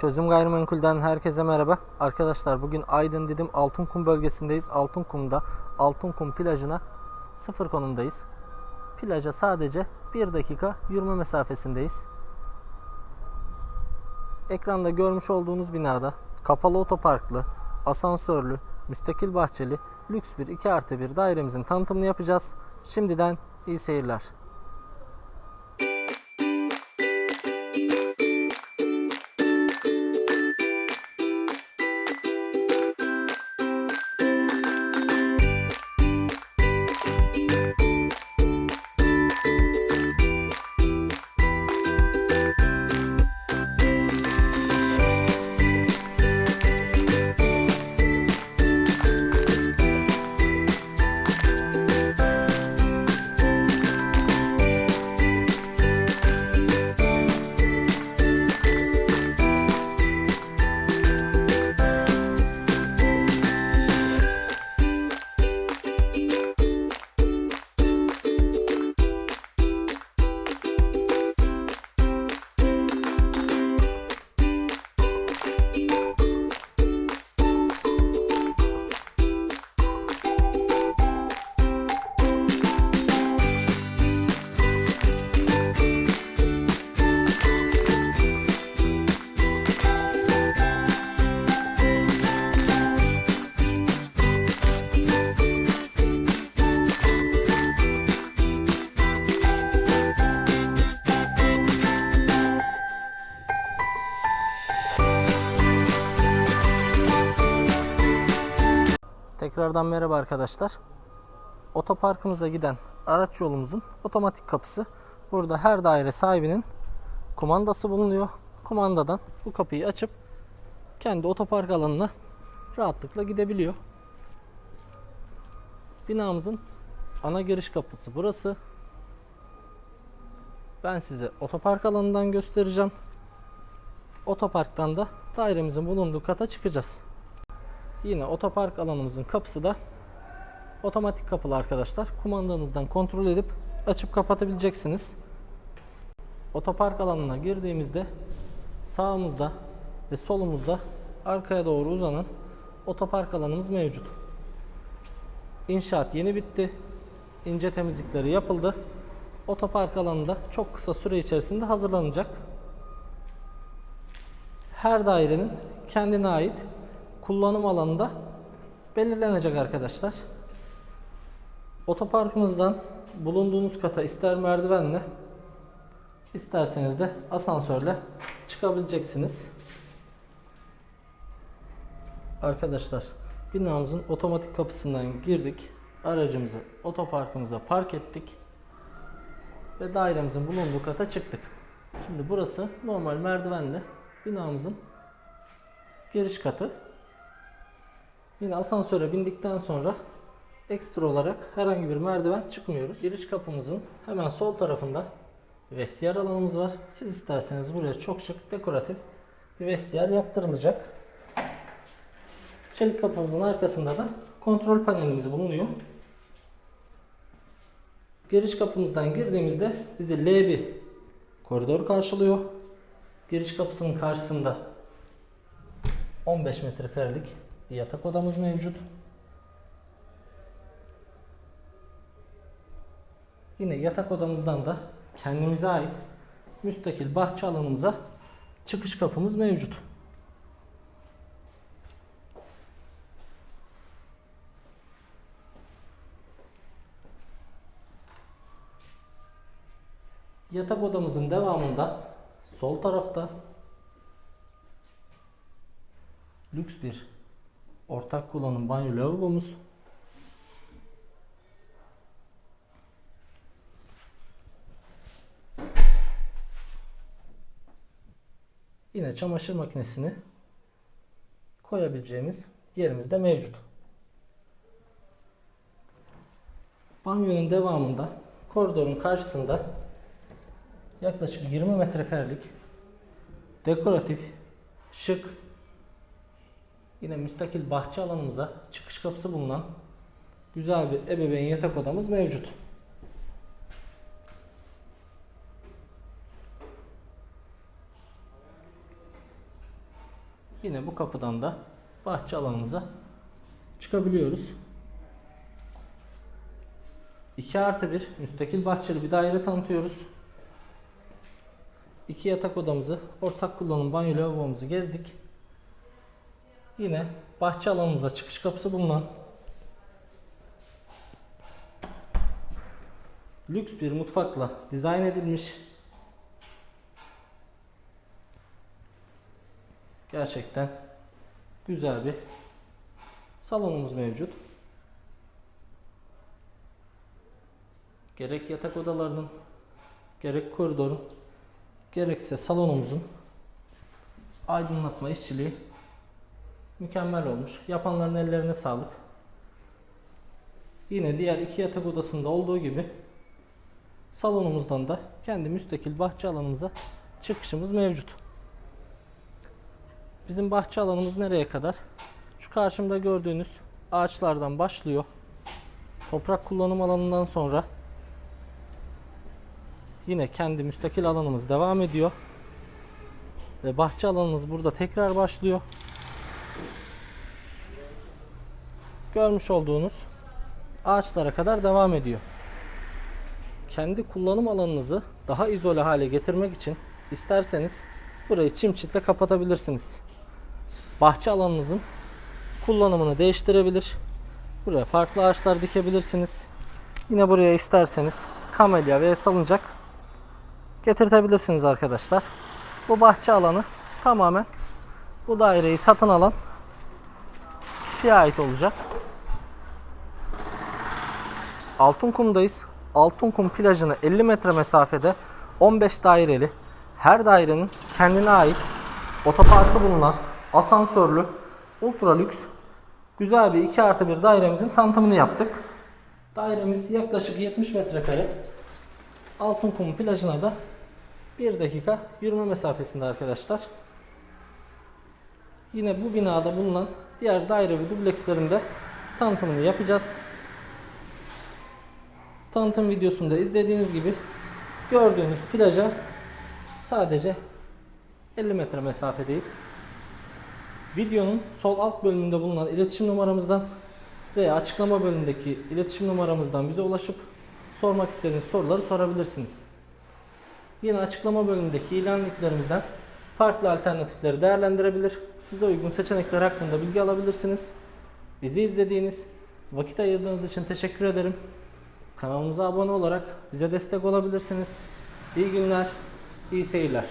Çözüm Gayrimenkul'den herkese merhaba. Arkadaşlar bugün Aydın Didim Altınkum bölgesindeyiz. Altınkum'da Altınkum plajına sıfır konumdayız. Plaja sadece 1 dakika yürüme mesafesindeyiz. Ekranda görmüş olduğunuz binada kapalı otoparklı, asansörlü, müstakil bahçeli, lüks bir 2 artı 1 dairemizin tanıtımını yapacağız. Şimdiden iyi seyirler. Tekrardan merhaba arkadaşlar. Otoparkımıza giden araç yolumuzun otomatik kapısı. Burada her daire sahibinin kumandası bulunuyor. Kumandadan bu kapıyı açıp kendi otopark alanına rahatlıkla gidebiliyor. Binamızın ana giriş kapısı burası. Ben size otopark alanından göstereceğim. Otoparktan da dairemizin bulunduğu kata çıkacağız. Yine otopark alanımızın kapısı da otomatik kapılı arkadaşlar. Kumandanızdan kontrol edip açıp kapatabileceksiniz. Otopark alanına girdiğimizde sağımızda ve solumuzda arkaya doğru uzanan otopark alanımız mevcut. İnşaat yeni bitti. İnce temizlikleri yapıldı. Otopark alanı da çok kısa süre içerisinde hazırlanacak. Her dairenin kendine ait kullanım alanında belirlenecek arkadaşlar. Otoparkımızdan bulunduğunuz kata ister merdivenle isterseniz de asansörle çıkabileceksiniz. Arkadaşlar binamızın otomatik kapısından girdik. Aracımızı otoparkımıza park ettik. Ve dairemizin bulunduğu kata çıktık. Şimdi burası normal merdivenle binamızın giriş katı. Yine asansöre bindikten sonra ekstra olarak herhangi bir merdiven çıkmıyoruz. Giriş kapımızın hemen sol tarafında vestiyer alanımız var. Siz isterseniz buraya çok şık dekoratif bir vestiyer yaptırılacak. Çelik kapımızın arkasında da kontrol panelimiz bulunuyor. Giriş kapımızdan girdiğimizde bizi L1 koridor karşılıyor. Giriş kapısının karşısında 15 metrekarelik yatak odamız mevcut. Yine yatak odamızdan da kendimize ait müstakil bahçe alanımıza çıkış kapımız mevcut. Yatak odamızın devamında sol tarafta lüks bir ortak kullanım banyo lavabomuz. Yine çamaşır makinesini koyabileceğimiz yerimiz de mevcut. Banyonun devamında koridorun karşısında yaklaşık 20 metrekarelik dekoratif, şık Yine müstakil bahçe alanımıza çıkış kapısı bulunan güzel bir ebeveyn yatak odamız mevcut. yine bu kapıdan da bahçe alanımıza çıkabiliyoruz. 2 artı 1 müstakil bahçeli bir daire tanıtıyoruz. İki yatak odamızı, ortak kullanım banyo lavabomuzu gezdik. Yine bahçe alanımıza çıkış kapısı bulunan lüks bir mutfakla dizayn edilmiş. Gerçekten güzel bir salonumuz mevcut. Gerek yatak odalarının, gerek koridorun, gerekse salonumuzun aydınlatma işçiliği mükemmel olmuş. Yapanların ellerine sağlık. Yine diğer iki yatak odasında olduğu gibi salonumuzdan da kendi müstakil bahçe alanımıza çıkışımız mevcut. Bizim bahçe alanımız nereye kadar? Şu karşımda gördüğünüz ağaçlardan başlıyor. Toprak kullanım alanından sonra yine kendi müstakil alanımız devam ediyor. Ve bahçe alanımız burada tekrar başlıyor. Görmüş olduğunuz ağaçlara kadar devam ediyor. Kendi kullanım alanınızı daha izole hale getirmek için isterseniz burayı çim çitle kapatabilirsiniz. Bahçe alanınızın kullanımını değiştirebilir. Buraya farklı ağaçlar dikebilirsiniz. Yine buraya isterseniz kamelya ve salıncak getirtebilirsiniz arkadaşlar. Bu bahçe alanı tamamen bu daireyi satın alan kişiye ait olacak. Altınkum'dayız. Altınkum plajına 50 metre mesafede 15 daireli her dairenin kendine ait otoparkı bulunan asansörlü ultra lüks güzel bir 2 artı 1 dairemizin tanıtımını yaptık. Dairemiz yaklaşık 70 metrekare. Altınkum plajına da 1 dakika yürüme mesafesinde arkadaşlar. Yine bu binada bulunan diğer daire ve dublekslerin de tanıtımını yapacağız. Tanıtım videosunda izlediğiniz gibi gördüğünüz plaja sadece 50 metre mesafedeyiz. Videonun sol alt bölümünde bulunan iletişim numaramızdan veya açıklama bölümündeki iletişim numaramızdan bize ulaşıp sormak istediğiniz soruları sorabilirsiniz. Yine açıklama bölümündeki ilan linklerimizden farklı alternatifleri değerlendirebilir, size uygun seçenekler hakkında bilgi alabilirsiniz. Bizi izlediğiniz, vakit ayırdığınız için teşekkür ederim. Kanalımıza abone olarak bize destek olabilirsiniz. İyi günler, iyi seyirler.